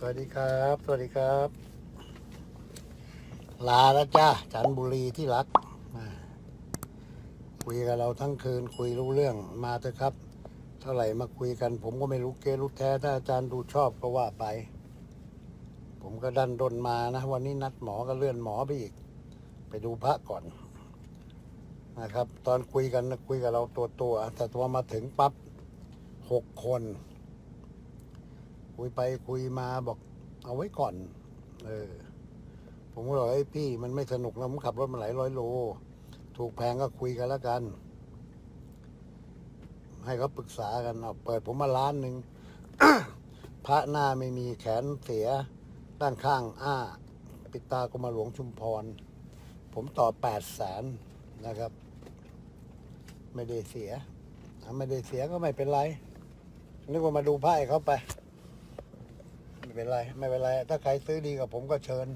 สวัสดีครับ สวัสดีครับ ลาแล้วจ้าจันบุรีที่รักคุยกับเราทั้งคืนคุยรู้เรื่องมาเถอะครับ เท่าไหร่มาคุยกัน ผมก็ไม่รู้เกรู้แท้ถ้าอาจารย์ดูชอบก็ว่าไป ผมก็ดันดนมานะ วันนี้นัดหมอก็เลื่อนหมอไปอีก ไปดูพระก่อนนะครับ ตอนคุยกันนะคุยกับเราตัวตัวแต่ตัวมาถึงปั๊บหกคน คุยไปคุยมาบอกเอาไว้ก่อน เออ ผมก็บอกไอ้พี่มันไม่สนุกนะผมขับรถมาหลายร้อยโล ถูกแพงก็คุยกันแล้วกัน ให้เขาปรึกษากันเอาเปิดผมมาล้านหนึ่งพระหน้าไม่มีแขนเสีย ด้านข้าง อ้า ปิดตากรมหลวงชุมพร ผมต่อแปดแสนนะครับ ไม่ได้เสีย ไม่ได้เสียก็ไม่เป็นไรนึกว่ามาดูไพ่เขาไป ไม่เป็นไร ไม่เป็นไร ถ้าใครซื้อดีกับผมก็เชิญ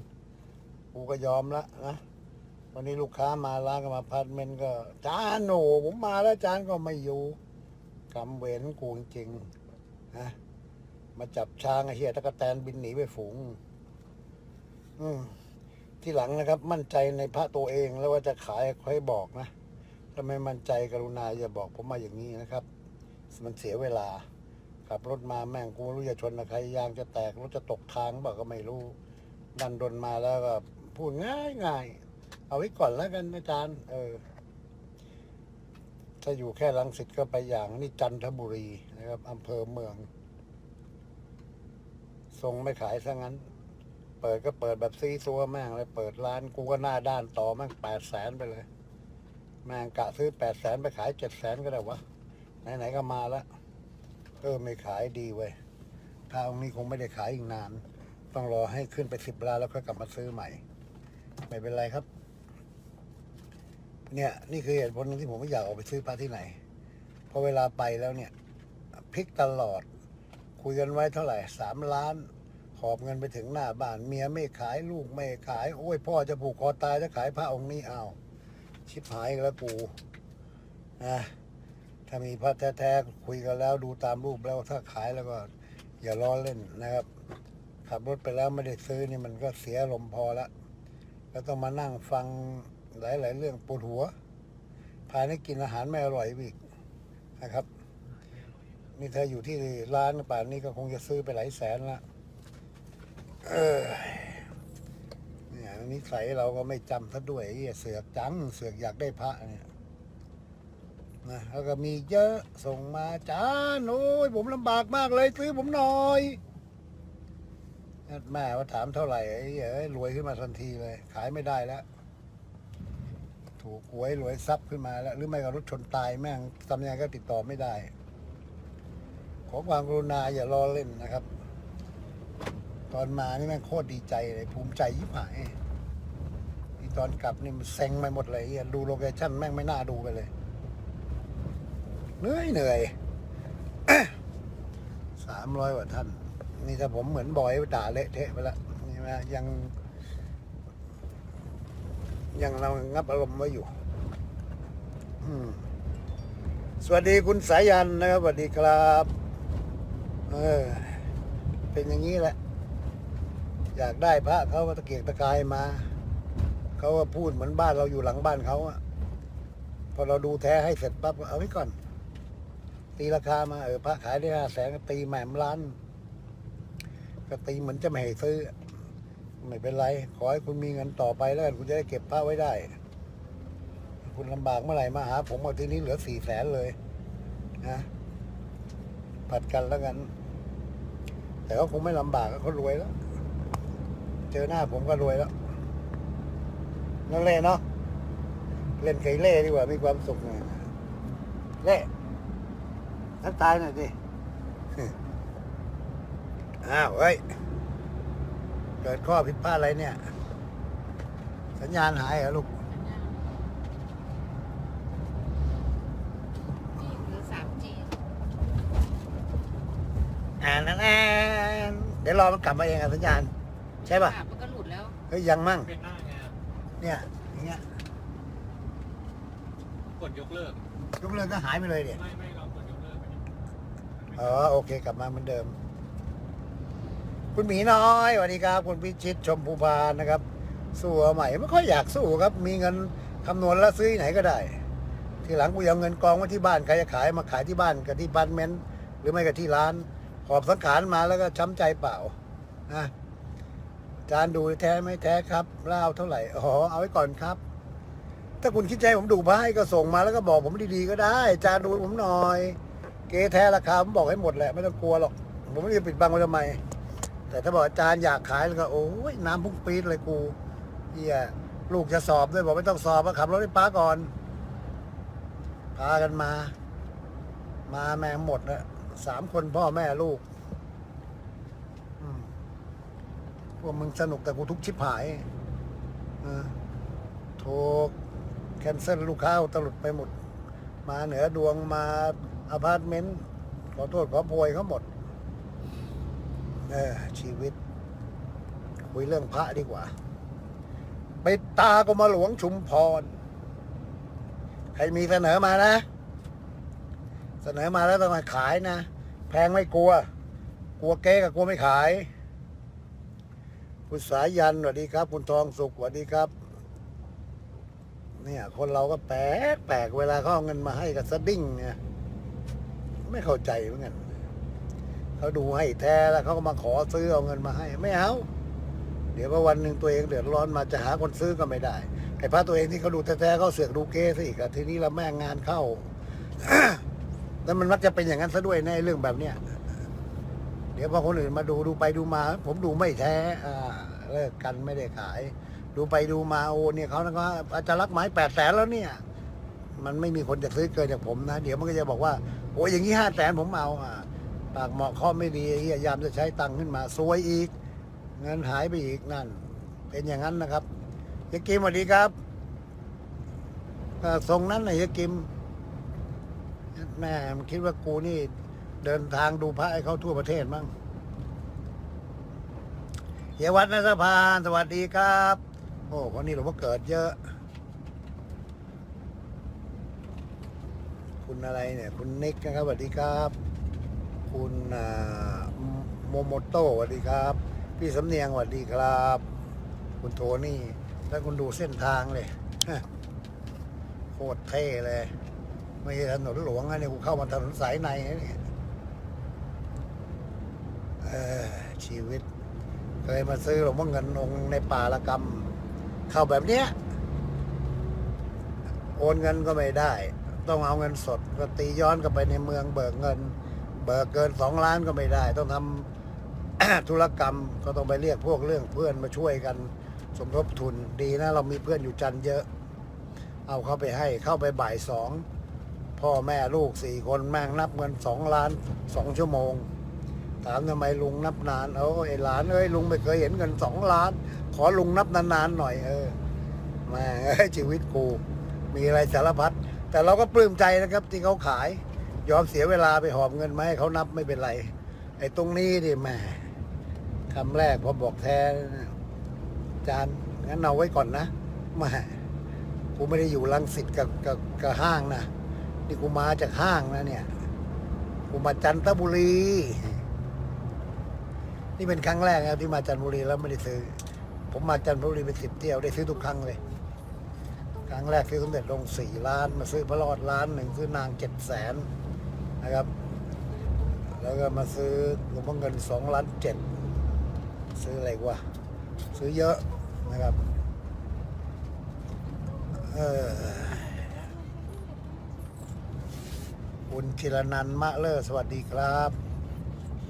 กูก็ยอมละนะ วันนี้ลูกค้ามาร้านก็มาพาร์ทเมนต์ก็ จานโหนผมมาแล้วจานก็ไม่อยู่กำเวรกูจริงๆนะมาจับช้างไอ้เหี้ยตะกะแตนบินหนีไปฝูง อืมที่หลังนะครับ มั่นใจในพระตัวเองแล้วว่าจะขายค่อยบอกนะถ้าไม่มั่นใจกรุณาอย่าบอกผมมาอย่างนี้นะครับ มันเสียเวลา ขับรถมาแม่งกูไม่รู้จะชนกับใครยางจะแตกรถจะตกทางบอกก็ไม่รู้ ดันดนมาแล้วก็พูดง่ายง่ายๆเอาไว้ก่อนแล้วกันอาจารย์ เออ ถ้าอยู่แค่ลังสิตก็ไปอย่างนี่จันทบุรีนะครับอำเภอเมืองทรงไม่ขายซะงั้น เปิดก็เปิดแบบซีซัวแม่งเลยเปิดร้านกูก็หน้าด้านต่อแม่งแปดแสนไปเลย แม่งกะซื้อแปดแสนไปขายเจ็ดแสนก็ได้วะไหนๆก็มาแล้ว เออไม่ขายดีเว้ยถ้าองค์นี้คงไม่ได้ขายอีกนาน ต้องรอให้ขึ้นไปสิบล้านแล้วค่อยกลับมาซื้อใหม่ ไม่เป็นไรครับ เนี่ยนี่คือเหตุผลที่ผมไม่อยากออกไปซื้อปลาที่ไหนเพราะเวลาไปแล้วเนี่ยพลิกตลอด คุยกันไว้เท่าไหร่สามล้านหอบเงินไปถึงหน้าบ้านเมียไม่ขายลูกไม่ขาย โอ้ยพ่อจะผูกคอตายจะขายพระองค์นี้เอา ชิบหายแล้วกูนะ ถ้ามีพระแท้ๆคุยกันแล้วดูตามรูปแล้วถ้าขายแล้วก็อย่าล้อเล่นนะครับ ขับรถไปแล้วไม่ได้ซื้อนี่มันก็เสียลมพอละแล้วต้องมานั่งฟังหลาย ๆ เรื่องปวดหัวพายให้กินอาหารไม่อร่อยอีกนะครับ นี่ถ้าอยู่ที่ร้านป่านนี้ก็คงจะซื้อไปหลายแสนละเออเนี่ยนิสัยเราก็ไม่จำซะด้วยเสือกจังเสือกอยากได้พระเนี่ย นะแล้วก็มีเยอะส่งมาจ้าโอ้ยผมลำบากมากเลยซื้อผมหน่อยแม่ว่าถามเท่าไหร่ไอ้เอ้ยรวยขึ้นมาทันทีเลย ขายไม่ได้แล้ว ถูกหวยรวยทรัพย์ขึ้นมาแล้ว หรือไม่ก็รถชนตายแม่งทำยังไงก็ติดต่อไม่ได้ ขอความกรุณาอย่ารอเล่นนะครับ ตอนมานี่แม่งโคตรดีใจเลยภูมิใจยิบหายที่ตอนกลับนี่มันเซ็งไปหมดเลยดูโลเคชั่นแม่งไม่น่าดูไปเลย เหนื่อยเหนื่อยสามร้อยกว่าท่าน นี่ถ้าผมเหมือนบอยด่าเละเทะไปล้วนี่ไหมยัง ยังเรางับอารมณ์ไว้อยู่สวัสดีคุณสายันนะครับสวัสดีครับ เออ เป็นอย่างนี้แหละ อยากได้พระเขาตะเกียกตะกายมา เขาก็พูดเหมือนบ้านเราอยู่หลังบ้านเขาอะพอเราดูแท้ให้เสร็จปั๊บเอาไว้ก่อน ตีราคามาเออพระขายได้ห้าแสนก็ตีแหม่มล้านก็ตีเหมือนจะไม่ให้ซื้อ ไม่เป็นไร ขอให้คุณมีเงินต่อไปแล้วกันคุณจะได้เก็บพระไว้ได้ คุณลำบากเมื่อไหร่มาหา ผมเอาทีนี้เหลือสี่แสนเลยนะผัดกันแล้วกัน แต่ก็คงไม่ลำบากเขารวยแล้ว เจอหน้าผมก็รวยแล้วนั่นแหละเนาะเล่นไก่เล่ดีกว่ามีความสุขหน่อยเล่ ทักทายหน่อยสิอ้าวเฮ้ย เกิดข้อผิดพลาดอะไรเนี่ย สัญญาณหายเหรอลูกจีหรือสามจีอ่านนั่นแอนเดี๋ยวรอมันกลับมาเองอะสัญญาณ ใช่ป่ะค่ะมันก็หลุดแล้วเฮ้ยยังมั่ง เป็นหน้าไงเนี่ยอย่างเงี้ยกดยกเลิก ยกเลิกก็หายไปเลยเนี่ย ไม่ไม่เรากดยกเลิกไปดิ อ๋อโอเคกลับมาเหมือนเดิม คุณหมีน้อยสวัสดีครับ คุณพิชิตชมพูพานนะครับ สู้เอาใหม่ไม่ค่อยอยากสู้ครับ มีเงินคำนวณแล้วซื้อที่ไหนก็ได้ ทีหลังกูเอาเงินกองไว้ที่บ้านใครจะขายมาขายที่บ้านกับที่บ้านเมนหรือไม่กับที่ร้านขอบสังขารมาแล้วก็ช้ำใจเปล่านะจารย์ดูแท้ไม่แท้ครับเล่าเท่าไหร่อ๋อเอาไว้ก่อนครับ ถ้าคุณคิดใจผมดูพระให้ก็ส่งมาแล้วก็บอกผมดีๆก็ได้ จารย์ดูผมหน่อย เกแท้ราคาผมบอกให้หมดแหละ ไม่ต้องกลัวหรอก ผมไม่ได้ปิดบังไว้ทำไม แต่ถ้าบอกอาจารย์อยากขายแล้วก็โอ้ยน้ำพุ่งปี๊ดเลยกูเฮียลูกจะสอบด้วยบอกไม่ต้องสอบมาขับรถให้ป้าก่อน พากันมา มาแม่งหมดนะสามคนพ่อแม่ลูกพวกมึงสนุกแต่กูทุกชิบหายโทรแคนเซิลลูกค้าตลุดไปหมด มาเหนือดวงมา อพาร์ตเมนต์ขอโทษขอโพยเขาหมด เออ ชีวิต คุยเรื่องพระดีกว่า ไปตากรมหลวงชุมพร ใครมีเสนอมานะ เสนอมาแล้วต้องมาขายนะ แพงไม่กลัว กลัวเก๊กับกลัวไม่ขาย คุณสายันสวัสดีครับ คุณทองสุขสวัสดีครับเนี่ย คนเราก็แปลกแปลกเวลาเขาเอาเงินมาให้กับสดิ้งเนี่ย ไม่เข้าใจเหมือนกันเขาดูให้แท้แล้วเขาก็มาขอซื้อเอาเงินมาให้ ไม่เอาเดี๋ยวพอวันหนึ่งตัวเองเดือดร้อนมาจะหาคนซื้อก็ไม่ได้ไอ้พระตัวเองที่เขาดูแท้ๆเขาเสือกดูเก้ซะอีกอะทีนี้เราแม่งงานเข้าแล้วมันมักจะเป็นอย่างนั้นซะด้วยในเรื่องแบบเนี้ยเดี๋ยวพอคนอื่นมาดูดูไปดูมา ผมดูไม่แท้อ่าเลิกกันไม่ได้ขาย ดูไปดูมาโอเนี่ยเขานะก็อาจจะรักไม้แปดแสนแล้วเนี่ย มันไม่มีคนจะซื้อเกินจากผมนะ เดี๋ยวมันก็จะบอกว่า โอ้ยอย่างนี้ห้าแสนผมเอาอะปากเหมาะข้อไม่ดีไอ้เหี้ยามจะใช้ตังค์ขึ้นมาซวยอีกเงินหายไปอีกนั่น เป็นอย่างนั้นนะครับเฮียกิมสวัสดีครับเอ่อทรงนั้นนะเฮียกิมแม่มันคิดว่ากูนี่ เดินทางดูพระให้เขาทั่วประเทศมั้งเฮียวัดนสะพานสวัสดีครับ โอ้คนนี้หลวงพ่อเกิดเยอะ คุณอะไรเนี่ย คุณนิกนะครับสวัสดีครับ คุณโมโมโต้สวัสดีครับ พี่สำเนียงสวัสดีครับ คุณโทนี่ แล้วคุณดูเส้นทางเลยโคตรเท่เลย ไม่ใช่ถนนหลวงนะเนี่ยกูเข้ามาถนนสายในนะเนี่ยชีวิตเคยมาซื้อหลวงพ่อเงินองค์ในป่าละกรรม เข้าแบบเนี้ย โอนเงินก็ไม่ได้ ต้องเอาเงินสดก็ตีย้อนกลับไปในเมืองเบิกเงิน เบิกเกินสองล้านก็ไม่ได้ ต้องทำธุรกรรมก็ต้องไปเรียกพวกเรื่องเพื่อนมาช่วยกัน สมทบทุนดีนะ เรามีเพื่อนอยู่จันเยอะ เอาเข้าไปให้เข้าไปบ่ายสองพ่อแม่ลูกสี่คนแม่งนับเงินสองล้านสองชั่วโมง ถามทำไมลุงนับนานเออไอ้หลานเอ้ยลุงไม่เคยเห็นเงินสองล้าน ขอลุงนับนานๆหน่อยเออม่งเอ้ชีวิตกู มีอะไรสารพัด แต่เราก็ปลื้มใจนะครับที่เขาขาย ยอมเสียเวลาไปหอบเงินมาให้เขานับไม่เป็นไร ไอ้ตรงนี้ดิแม่คำแรกพอบอกแท้นจานงั้นเอาไว้ก่อนนะแม่กูไม่ได้อยู่ลังสิตกับกับกับห้างนะนี่กูมาจากห้างนะเนี่ยกูมาจันทบุรี นี่เป็นครั้งแรกนะครับที่มาจันทบุรีแล้วไม่ได้ซื้อ ผมมาจันทบุรีเป็นสิบเที่ยวได้ซื้อทุกครั้งเลย ครั้งแรกซื้อสมเด็จลงสี่ล้าน มาซื้อพระรอดล้านหนึ่งซื้อนางเจ็ดแสนนะครับ แล้วก็มาซื้อหลวงพ่อเงินสองล้านเจ็ดซื้ออะไรวะซื้อเยอะนะครับเออคุณธีรนันมะเลอร์สวัสดีครับ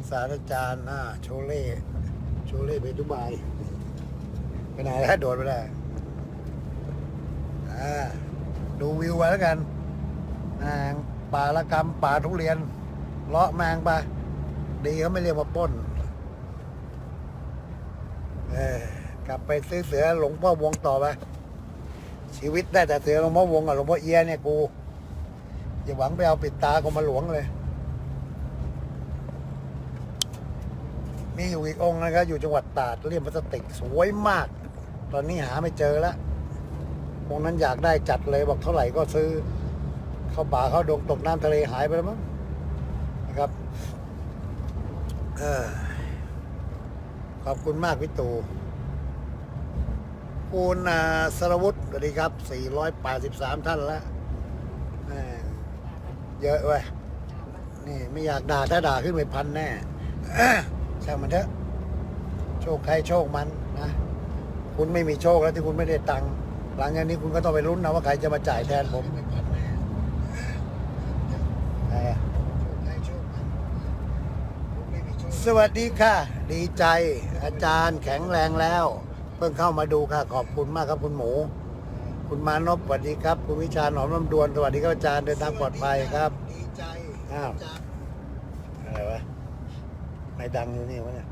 ศาสตราจารย์อ่าโชเล่ โชเล่ไปดุบายไปไหนแล้วโดดไปแล้ว ดูวิวไว้แล้วกันอ่างป่าละกรรมป่าทุเรียน เลาะแมงไปดีเขาไม่เรียกว่าป้นกลับไปซื้อเสือหลวงพ่อวงต่อไป ชีวิตได้แต่เสือหลวงพ่อวงกับหลวงพ่อเอียเนี่ยกูอย่าหวังไปเอาปิดตากรมหลวงเลย มีอยู่อีกองนะครับอยู่จังหวัดตราดเรียมพลาสติกสวยมาก ตอนนี้หาไม่เจอแล้ว องนั้นอยากได้จัดเลยบอกเท่าไหร่ก็ซื้อ เข้าป่าเข้าดงตกน้ำทะเลหายไปแล้วมั้งนะครับออขอบคุณมากพี่ตูคุณอ่าสรวุฒิสวัสดีครับ 483 ท่านแล้วแม่งเยอะเว้ยนี่ไม่อยากด่าถ้าด่าขึ้นไปพันแน่ช่างมันเถอะ โชคใครโชคมันนะ คุณไม่มีโชคแล้วที่คุณไม่ได้ตังค์ หลังจากนี้คุณก็ต้องไปลุ้นนะว่าใครจะมาจ่ายแทนผมใครอะสวัสดีค่ะ ดีใจอาจารย์แข็งแรงแล้ว เพิ่งเข้ามาดูค่ะ ขอบคุณมากครับคุณหมู คุณมานพสวัสดีครับ คุณวิชาหนอมลำดวนสวัสดีครับอาจารย์เดินทางปลอดภัยครับดีใจอ้าวจากอะไรวะไม่ดังอยู่นี่วะเนี่ย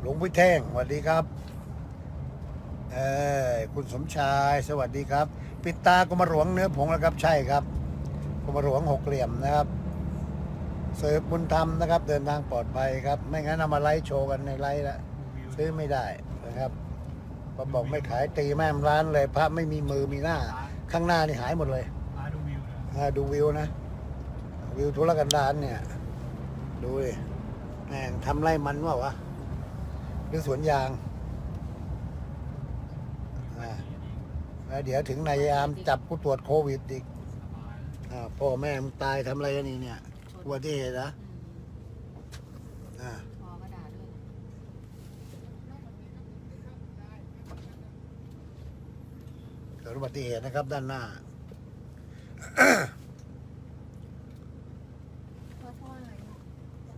หลวงพี่เท่งสวัสดีครับ เออคุณสมชายสวัสดีครับ ปิดตากรมหลวงเนื้อผงแล้วครับ ใช่ครับกรมหลวงหกเหลี่ยมนะครับเสิร์ฟบุญธรรมนะครับ เดินทางปลอดภัยครับ ไม่งั้นเอามาไลฟ์โชว์กันในไลฟ์ละซื้อไม่ได้นะครับพอบอกไม่ขายตีแม่มร้านเลยพระไม่มีมือมีหน้า ข้างหน้านี่หายหมดเลยมาดูวิวนะวิวนะ วิวทุรกันดารเนี่ย ดูดิแม่งทำไร่มันว่าวะหรือสวนยางอ่า แล้วเดี๋ยวถึงนายยามจับกูตรวจโควิดอีกอ่าพ่อแม่มึงตายทำอะไรกันนี่เนี่ยอุบัติเหตุนะอ่าพอก็ด่าด้วยเกิดอุบัติเหตุนะครับด้านหน้าว่าเพราะอะไรบ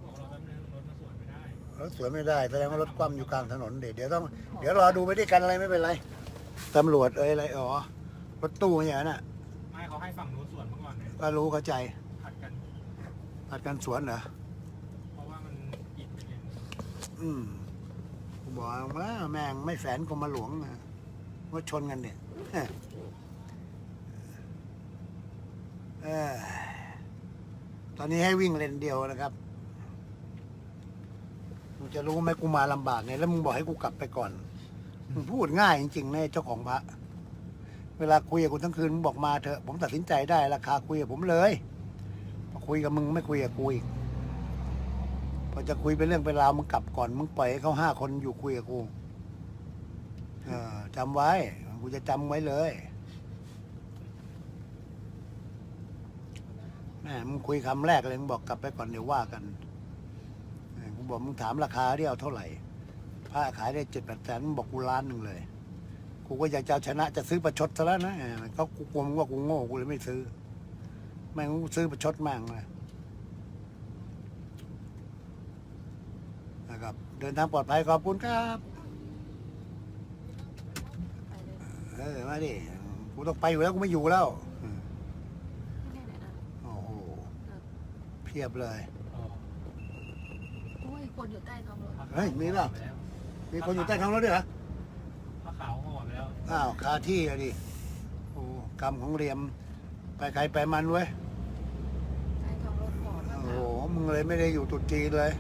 อกเราแป๊บนึงรถมาสวนไม่ได้รถสวนไม่ได้แสดงว่ารถคว่ำอยู่กลางถนนเดี๋ยวเดี๋ยวต้อง เดี๋ยวรอดูไปด้วยกันอะไรไม่เป็นไร ตำรวจเอ้ยอะไรอ๋อรถตู้อย่างนั้นน่ะไม่เขาให้ฝั่งนู้นสวนเมื่อก่อนเนี่ยก็รู้เข้าใจผัดกัน ผัดกันสวนเหรอเพราะว่ามันอิดไปเลยอืมกูบอกว่าแม่งไม่แฝนกรมหลวงนะว่าชนกันเนี่ยเออตอนนี้ให้วิ่งเลนเดียวนะครับมึงจะรู้ไหมกูมาลำบากไงแล้วมึงบอกให้กูกลับไปก่อน มึงพูดง่ายจริงๆนะเจ้าของพระ เวลาคุยกับกูทั้งคืนมึงบอกมาเถอะผมตัดสินใจได้ราคาคุยกับผมเลยพอคุยกับมึงไม่คุยกับกูอีกพอจะคุยเป็นเรื่องเป็นราวมึงกลับก่อนมึงปล่อยให้เขาห้าคนอยู่คุยกับกูเออจำไว้กูจะจำไว้เลยแม่มึงคุยคำแรกเลยมึงบอกกลับไปก่อนเดี๋ยวว่ากันกูบอกมึงถามราคาเที่เอาเท่าไหร่ ผ้าขายได้เจ็ดแปดแสนมึงบอกกูล้านหนึ่งเลย กูก็อยากจะเอาชนะจะซื้อประชดซะแล้วนะเออเขากูกลัวมึงว่ากูโง่กูเลยไม่ซื้อ แม่งกูซื้อประชดแม่งเลยนะครับ เดินทางปลอดภัยขอบคุณครับไปเลยเออมาดิกูต้องไปอยู่แล้วกูไม่อยู่แล้วไม่ได้ไหนนะโอ้โหเพียบเลยอ๋อโอ้ยคนอยู่ใต้ท้องรถ เฮ้ยมีเปล่าไปแล้ว มีคนอยู่ใต้ท้องรถด้วยเหรอผ้าขาวห่อไปแล้วอ้าวคาที่อะดิโอ้กรรมของเรียม ไปใครไปมันเว้ยใต้ท้องรถหมอก็โอ้ถาโหมมึงเลยไม่ได้อยู่ตรุดจีนเลย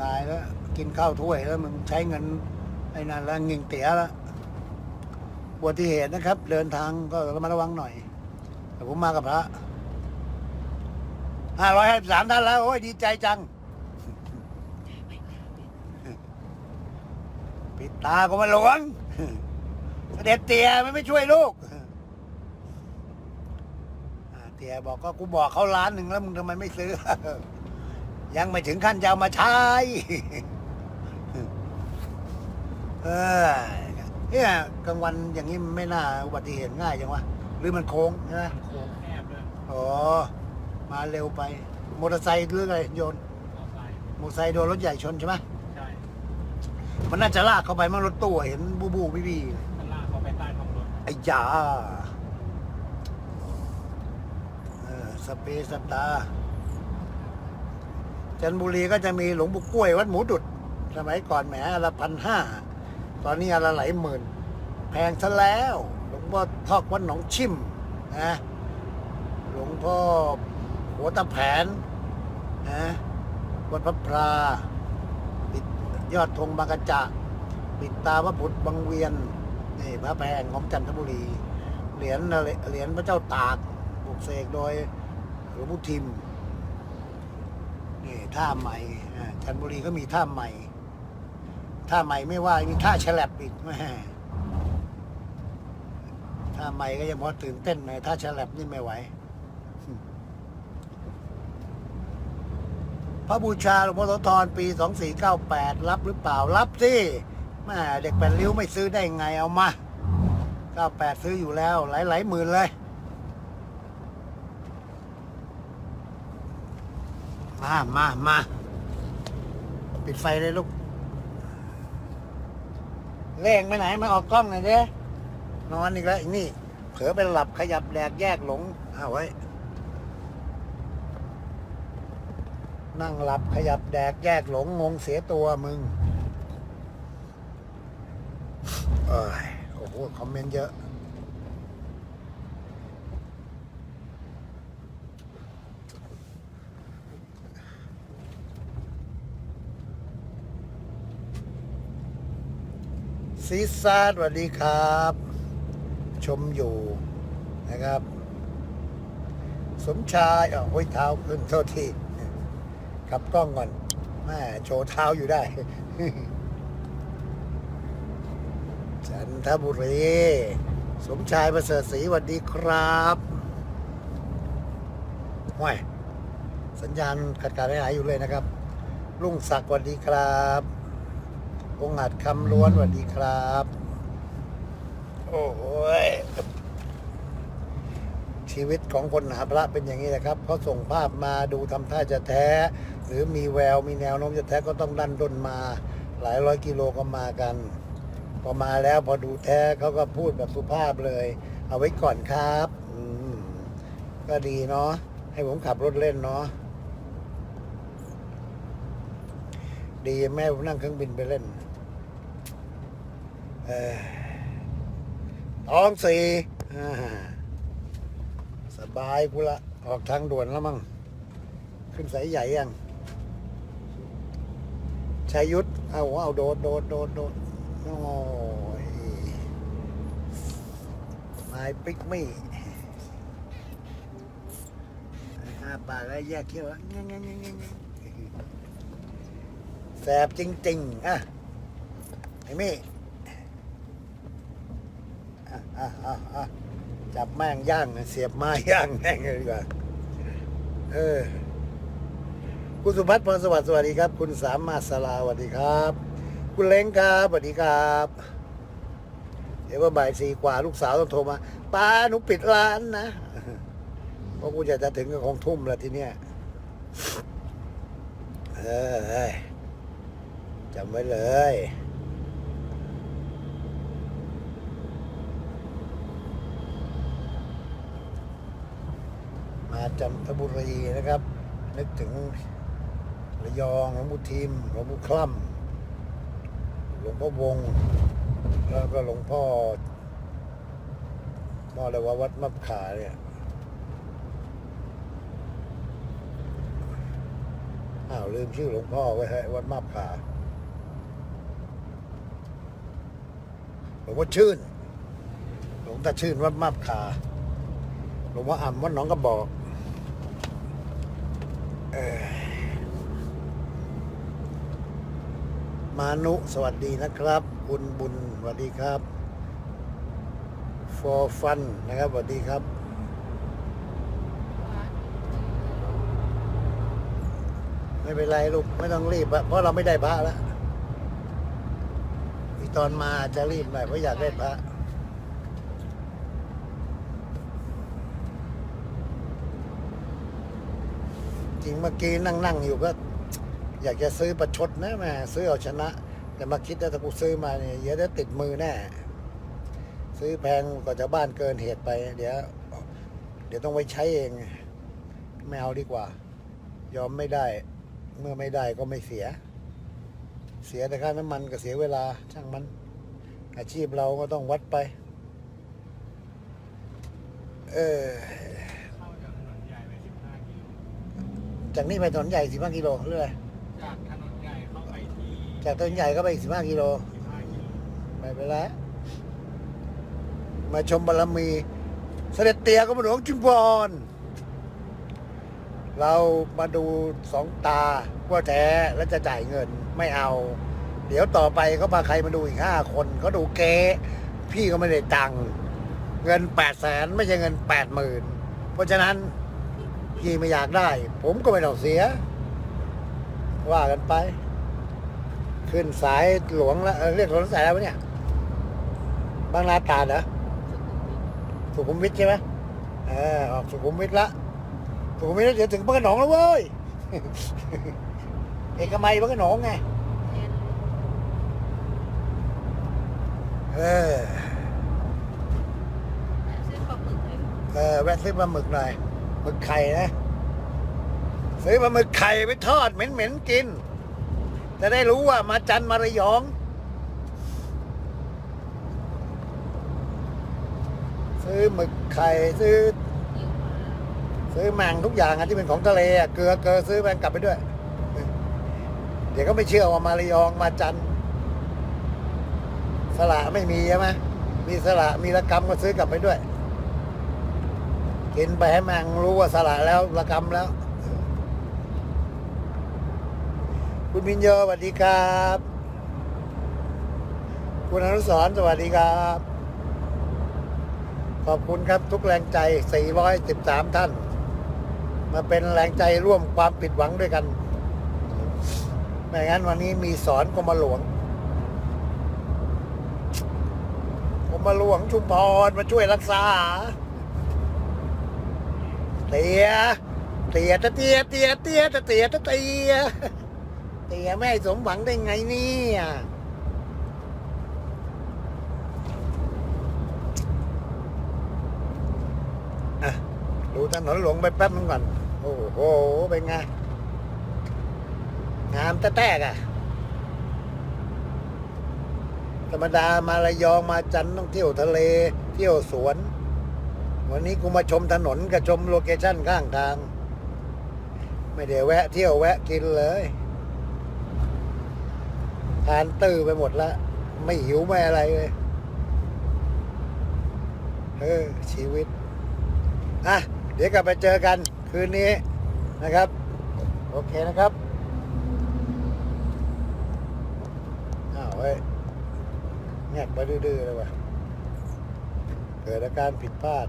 ตายแล้ว กินข้าวถ้วยแล้วมึงใช้เงินไอ้นั่นแล้วเงิงเตี๋ยแล้วอุบัติเหตุนะครับ เดินทางก็ระมัดระวังหน่อยแต่ผมมากับพระห้าร้อยห้าสามท่านแล้ว โอ้ยดีใจจัง ปิด ตาก็มาหลวง เสด็จเตี่ยมันไม่ช่วยลูกอ่าเตี่ยบอกก็กูบอกเขาล้านหนึ่งแล้วมึงทำไมไม่ซื้อ ยังไม่ถึงขั้นจะเอามาใช้เออเนี่ยกลางวันอย่างนี้มันไม่น่าอุบัติเหตุง่ายจังวะหรือมันโค้งใช่ไหมโค้งแคบเลยอ๋อมาเร็วไป มอเตอร์ไซค์หรืออะไรโยนมอไซค์มอเตอร์ไซค์โดนรถใหญ่ชนใช่ไหมใช่ มันน่าจะลากเข้าไปมันรถตู้อะเห็นบูบูบี้บี้มันลากเขาไปใต้ท้องรถไอ้ยาเออสเปซสตาร์จันทบุรีก็จะมีหลวงปู่กล้วยวัดหมูดุด สมัยก่อนแหมอนละพันห้าตอนนี้อนละหลายหมื่น แพงซะแล้วหลวงพ่อทอกวัดหนองชิมนะหลวงพ่อหัวตะแผนนะวัดพระพรา ยอดธงบางกระจะปิดตาพระพุทธบังเวียนนี่พระแพงของจันทบุรี เหรียญเหรียญพระเจ้าตากปลุกเสกโดยหลวงพ่ทิมนี่ท่าใหม่จันทบุรีก็มีท่าใหม่ ท่าใหม่ไม่ว่ามีท่าฉลับอีกแม่ท่าใหม่ก็ยังพอตื่นเต้นหน่อยท่าฉลับนี่ไม่ไหว พ ระบูชาหลวงพ่อโสธรปี 2498 รับหรือเปล่ารับสิแม่เด็กแปดริ้วไม่ซื้อได้ไงเอามา 98 ซื้ออยู่แล้วหลายหลายหมื่นเลยมามามาปิดไฟเลยลูกเล่งไปไหนมาออกกล้องหน่อยเด้นอนอีกแล้วไอ้นี่ เผลอไปหลับขยับแดกแยกหลงเอาไว้ นั่งหลับขยับแดกแยกหลงงงเสียตัวมึงเอ้ยโอ้โห คอมเมนต์เยอะ ซีซาร์สวัสดีครับ ชมอยู่นะครับ สมชายอะห้ยเท้าขึ้นโทษที กลับกล้องก่อนแม่โชว์เท้าอยู่ได้ จันทบุรี สมชายประเสริฐศรีสวัสดีครับห้วยสัญญาณขาดการหายอยู่เลยนะครับ รุ่งศักดิ์สวัสดีครับองอาจคำล้วนสวัสดีครับ โอ้ยชีวิตของคนหาพระเป็นอย่างนี้แหละครับเขาส่งภาพมาดูทำท่าจะแท้ รือมีแววมีแนวโน้มจะแท้ก็ต้องดันด้นมา หลายร้อยกิโลก็มากันพอมาแล้วพอดูแท้เขาก็พูดแบบสุภาพเลย เอาไว้ก่อนครับก็ดีเนาะให้ผมขับรถเล่นเนาะดีแม่ผมนั่งเครื่องบินไปเล่นออท้องสี่สบายกูละ ออกทางด่วนแล้วมั้งขึ้นสายใหญ่ยัง ชายุทธเอาเอาโดดโดดโดดโดดโอ้ยนายปิกมี่ห้าปากแล้วแยกเขี้ยวแล้วแง่แง่แง่แง่แง่แสบจริง ๆ อะ ไอ้มี่อะอะอะอะจับแม่งย่างนะเสียบไม้ย่างแม่งเลยดีกว่า เออ คุณสุพัฒน์พรสวัสดิ์สวัสดีครับ คุณสามมาสลาสวัสดีครับ คุณเล้งครับสวัสดีครับ เดี๋ยวว่าบ่ายสี่กว่าลูกสาวต้องโทรมาป้าหนูปิดร้านนะเพราะกูจะจะถึงกับของทุ่มแล้วทีเนี้ยเออเฮ้ยจำไว้เลยมาจันทบุรีนะครับ นึกถึง ระยองหลวงปู่ทิมหลวงปู่คล่ำหลวงพ่อวง แล้วก็หลวงพ่อพ่ออะไรวะวัดมับขาเนี่ยอ้าวลืมชื่อหลวงพ่อไว้ให้วัดมาบขาหลวงพ่อชื่น หลวงตาชื่นวัดมาบขาหลวงพ่ออ่ำวัดหนองกระบอกเออ มานุสวัสดีนะครับ คุณบุญสวัสดีครับ for fun นนะครับสวัสดีครับ ไม่เป็นไรลูกไม่ต้องรีบเพราะเราไม่ได้พระแล้วอีตอนมาจะรีบหน่อยเพราะอยากได้พระจริงเมื่อกี้นั่งนั่งอยู่ก็ อยากจะซื้อประชดนะแม่ซื้อเอาชนะ แต่มาคิดว่าถ้ากูซื้อมาเนี่ยเดี๋ยวจะติดมือแน่ซื้อแพงกว่าชาวบ้านเกินเหตุไป เดี๋ยว เดี๋ยวต้องไว้ใช้เองไม่เอาดีกว่า ยอมไม่ได้ เมื่อไม่ได้ก็ไม่เสีย เสียแต่ค่าน้ำมันก็เสียเวลาช่างมัน อาชีพเราก็ต้องวัดไป เออจากนี้ไปถนนใหญ่สิบห้ากิโลหรืออ จากถนนใหญ่ก็ไปอีกสิบห้ากิโล15กิโลไม่เป็นไรมาชมบารมี เสด็จเตียก็มาหลวงจุมพรเรามาดูสองตาว่าแท้แล้วจะจ่ายเงินไม่เอา เดี๋ยวต่อไปเขาพาใครมาดูอีกห้าคนเขาดูเก๊พี่ก็ไม่ได้ตังเงินแปดแสนไม่ใช่เงินแปดหมื่นเพราะฉะนั้นพี่ไม่อยากได้ ผมก็ไม่ต้องเสีย ว่ากันไป ขึ้นสายหลวงแล้วเอ่อเรียกถนนสายอะไรวะเนี่ย บางนาตราดเหรอ สุขุมวิทใช่ไหมเออออกสุขุมวิทละ สุขุมวิทแล้วเดี๋ยวถึงพระโขนงแล้วเว้ย เอกมัยพระโขนงไงแทนเออซื้อปลาหมึกเลยเออแวะซื้อปลาหมึกหน่อยหมึกไข่นะ ซื้อปลาหมึกไข่ไปทอดเหม็นๆกิน จะได้รู้ว่ามาจันมาระยอง ซื้อหมึกไข่ซื้อ ซื้อแมงทุกอย่างอะที่เป็นของทะเลอะเกลือเกลือซื้อแมงกลับไปด้วย เดี๋ยวก็ไม่เชื่อว่ามาระยองมาจันสละไม่มีใช่ไหมมีสละมีระกำก็ซื้อกลับไปด้วย กินไปให้แมงรู้ว่าสละแล้วระกำแล้ว คุณพินโยสวัสดีครับ คุณอนุสรสวัสดีครับ ขอบคุณครับทุกแรงใจ 413 ท่าน มาเป็นแรงใจร่วมความผิดหวังด้วยกันไม่งั้นวันนี้มีสอนกรมหลวงกรมหลวงชุมพรมาช่วยรักษาเตียเตียตะเตียเตียเตียตะเตียตะเตีย เตียไม่สมหวังได้ไงเนี่ยอะดูถนนหลวงไปแป๊บนึงก่อน โอ้โห เป็นไง งามแต่แตกอะ ธรรมดามาระยองมาจันทร์ต้องเที่ยวทะเล เที่ยวสวน วันนี้กูมาชมถนนกับชมโลเคชั่นข้างทาง ไม่ได้แวะเที่ยวแวะกินเลยานตื้อไปหมดแล้วไม่หิวไม่อะไรเลยเออชีวิต อะ เดี๋ยวกลับไปเจอกันคืนนี้นะครับ โอเคนะครับ อ้าวเฮ้ยแงกไปดื้อๆเลยว่ะ เกิดอาการผิดพลาด